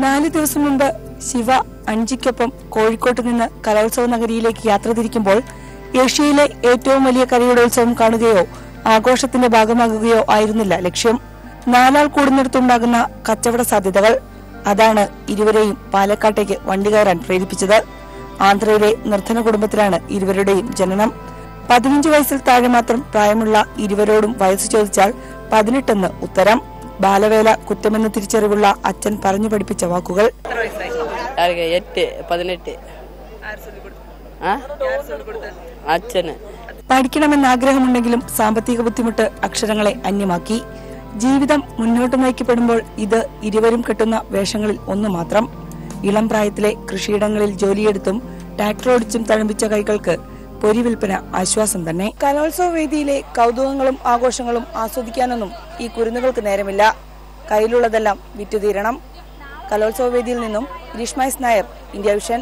നാല് ദിവസം മുമ്പ് ശിവ അഞ്ചിക്കൊപ്പം കോഴിക്കോട്ട് നിന്ന് കലോത്സവ നഗരിയിലേക്ക് യാത്ര തിരിക്കുമ്പോൾ ഏഷ്യയിലെ ഏറ്റവും വലിയ കരയുടെ ഉത്സവം കാണുകയോ ആഘോഷത്തിന്റെ ഭാഗമാകുകയോ ആയിരുന്നില്ല ലക്ഷ്യം. നാലാൾ കൂടുന്നിടത്തുണ്ടാകുന്ന കച്ചവട സാധ്യതകൾ. അതാണ് ഇരുവരെയും പാലക്കാട്ടേക്ക് വണ്ടി കയറാൻ പ്രേരിപ്പിച്ചത്. ആന്ധ്രയിലെ നിർധന കുടുംബത്തിലാണ് ഇരുവരുടെയും ജനനം. പതിനഞ്ച് വയസ്സിൽ താഴെ മാത്രം പ്രായമുള്ള ഇരുവരോടും വയസ്സ് ചോദിച്ചാൽ പതിനെട്ടെന്ന് ഉത്തരം. ബാലവേല കുറ്റമെന്ന് തിരിച്ചറിവുള്ള അച്ഛൻ പറഞ്ഞു പഠിപ്പിച്ച വാക്കുകൾ. പഠിക്കണമെന്ന് ആഗ്രഹമുണ്ടെങ്കിലും സാമ്പത്തിക ബുദ്ധിമുട്ട് അക്ഷരങ്ങളെ അന്യമാക്കി. ജീവിതം മുന്നോട്ട് നയിക്കപ്പെടുമ്പോൾ ഇത് ഇരുവരും കെട്ടുന്ന വേഷങ്ങളിൽ ഒന്ന് മാത്രം. ഇളം പ്രായത്തിലെ കൃഷിയിടങ്ങളിൽ ജോലിയെടുത്തും ട്രാക്ടർ ഓടിച്ചും തഴമ്പിച്ച കൈകൾക്ക് പൊരി വിൽപ്പന ആശ്വാസം തന്നെ. കലോത്സവ വേദിയിലെ കൗതുകങ്ങളും ആഘോഷങ്ങളും ആസ്വദിക്കാനൊന്നും ഈ കുരുന്നുകൾക്ക് നേരമില്ല. കയ്യിലുള്ളതെല്ലാം വിറ്റുതീരണം. കലോത്സവ വേദിയിൽ നിന്നും ഗ്രീഷ്മൈസ് നായർ ഇന്ത്യ വിഷൻ.